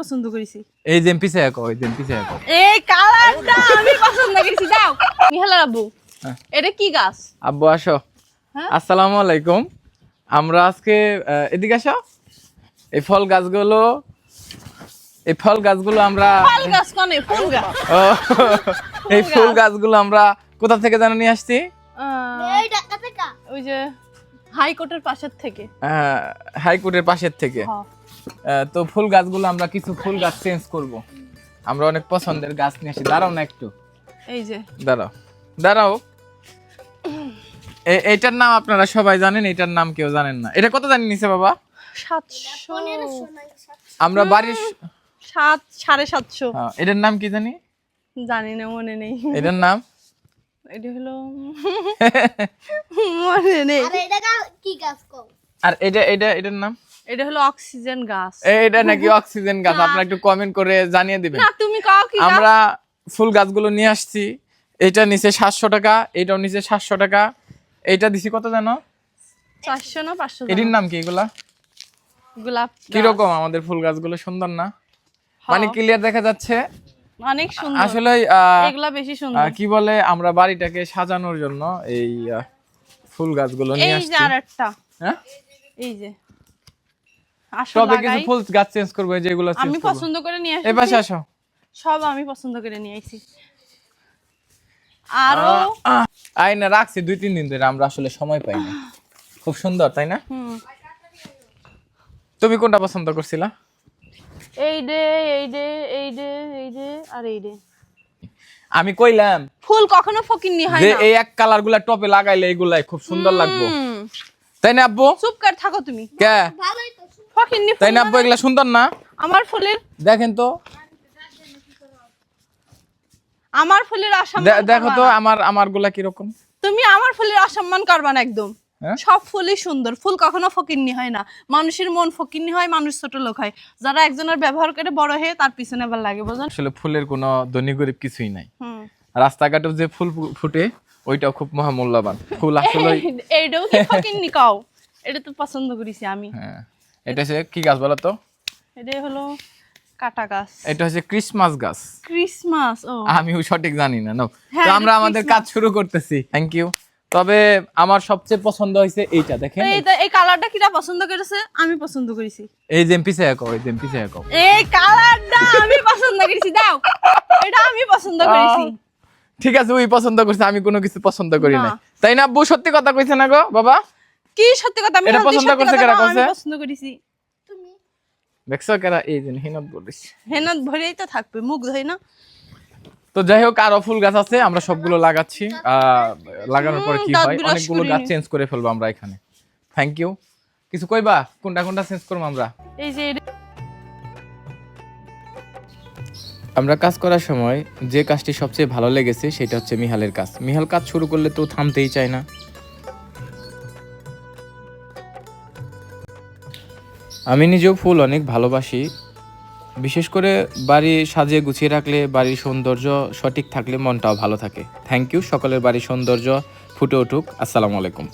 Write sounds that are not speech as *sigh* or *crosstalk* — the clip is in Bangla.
পছন্দ করেছি। এই যে এই যে একো এই কালারটা আমি পছন্দ করেছি দাও আব্বু হ্যাঁ। এটা কি গাছ? আব্বু আসো। হ্যাঁ? আসসালামু আলাইকুম। আমরা আজকে এদিকে আসো। এই ফল গাছগুলো এই ফল গাছগুলো আমরা ফল গাছ কনে ফুল গাছ। এই ফুল গাছগুলো আমরা কোথা থেকে জানো নিয়ে আসছি? আহ, ওই যে হাইকোর্টের পাশের থেকে। আহ, হাইকোর্টের পাশের থেকে। হ্যাঁ। তো ফুল গাছগুলো আমরা কিছু ফুল গাছ চেঞ্জ করব। আমরা অনেক পছন্দের গাছ নিয়ে আসি। দাঁড়াও না একটু। এই যে। দাঁড়াও। দাঁড়াও। এইটার নাম আপনারা সবাই জানেন এটার নাম কেউ জানেন না। এটা কত জানি নিছে বাবা? সাতশো। আমরা বাড়ির সাত সাড়ে সাতশো। হ্যাঁ, এটার নাম কি জানি? জানি না মনে নেই। এটার নাম? এটা হলো মনে নেই। আর এটা এটা এটার নাম? এটা হলো অক্সিজেন গাছ। এটা নাকি অক্সিজেন গাছ? আপনারা একটু কমেন্ট করে জানিয়ে দিবেন। না তুমি কাও কি? আমরা ফুল গাছগুলো নিয়ে আসছি। এটা নিচে সাতশো টাকা এটাও নিচে সাতশো টাকা। এইটা দিছি কত জানো? চারশো না পাঁচশো এটির নাম কি এগুলা? গোলাপ গাছ। কীরকম আমাদের ফুল গাছগুলো? সুন্দর না? মানে ক্লিয়ার দেখা যাচ্ছে? অনেক সুন্দর। আসলে এগুলা বেশি সুন্দর। কি বলে আমরা বাড়িটাকে সাজানোর জন্য এই ফুল গাছগুলো নিয়ে এই যে আসছি। হ্যাঁ? এই যে। আসো তবে কিছু ফুল গাছ চেঞ্জ করব এই যেগুলো আমি পছন্দ করে নিয়ে এই পাশে আসি। আসো। সব আমি পছন্দ করে নিয়ে আইছি আরও? আয়না রাখছি দুই তিন দিন ধরে আমরা আসলে সময় পাই না। খুব সুন্দর তাই না? হুম। তুমি কোনটা পছন্দ করছিলা? এই ডে এই ডে এই ডে এই ডে আর এই ডে আমি কইলাম ফুল কখনো ফকিন্নি হয় যে না। এই এক কালারগুলা টপে লাগাইলে এগুলাই খুব সুন্দর লাগবে। তাই না আব্বু? চুপ করে থাকো তুমি। কে? ফকিন্নি তাই না আব্বু এগুলা সুন্দর না? আমার ফুলের দেখেন তো। আমার ফুলের অসম্মান দেখো তো আমার আমারগুলা কীরকম? তুমি আমার ফুলের অসম্মান করবা না একদম। হ্যাঁ? সব ফুলই সুন্দর। ফুল কখনো ফকিন্নি হয় না। মানুষের মন ফকিন্নি হয় মানুষ ছোট লোক হয়। যারা একজনের ব্যবহার করে বড় হয়ে তার পিছনে আবার লাগে বুঝলেন আসলে ফুলের কোনো ধনী গরিব কিছুই নাই। রাস্তাঘাটে যে ফুল ফুটে ওইটাও খুব মহামূল্যবান। ফুল আসলে *laughs* এই- এইটাও কি ফকিন্নি কাও? এটা তো পছন্দ করেছি আমি। হ্যাঁ। এটা হচ্ছে কি গাছ বলো তো? এটাই হলো কাটা গাছ। এটা হচ্ছে ক্রিসমাস গাছ। ক্রিসমাস ও। আমিও সঠিক জানি না. হ্যাঁ, তো আমরা আমাদের কাজ শুরু করতেছি থ্যাংক ইউ তবে আমার সবচেয়ে পছন্দ হয়েছে এইটা দেখেন। এই তো- এই কালারটা কিটা পছন্দ করেছে? আমি পছন্দ করেছি। এই পিছে একো এই পিছে একো এই কালারটা আমি পছন্দ করেছি দাও। এটা আমি পছন্দ করেছি। ঠিক আছে ওই পছন্দ করছে আমি কোনো কিছু পছন্দ করি না না। তাই না আব্বু সত্যি কথা কইছে না গো বাবা? কি সত্যি কথা? আমি এটা পছন্দ করছে কারা আমি পছন্দ করেছি। দেখছ কেরা? এই হিনত বলিস। হেনত ভরেই তো থাকবে মুখ ধরে না। তো যাই হোক আরও ফুল গাছ আছে আমরা সবগুলো লাগাচ্ছি। লাগানোর পরে কি হয়? অনেকগুলো গাছ চেঞ্জ করে ফেলব আমরা এখানে। থ্যাংক ইউ কিছু কইবা? কোনটা কোনটা চেঞ্জ করব আমরা? এই যে আমরা কাজ করার সময় যে কাজটি সবচেয়ে ভালো লেগেছে সেটা হচ্ছে মিহালের কাজ। মিহাল কাজ শুরু করলে তো থামতেই চায় না। আমি নিজেও ফুল অনেক ভালোবাসি। বিশেষ করে বাড়ি সাজিয়ে গুছিয়ে রাখলে, বাড়ির সৌন্দর্য সঠিক থাকলে মনটাও ভালো থাকে। থ্যাংক ইউ সকলের বাড়ির সৌন্দর্য ফুটে উঠুক। আসসালামু আলাইকুম।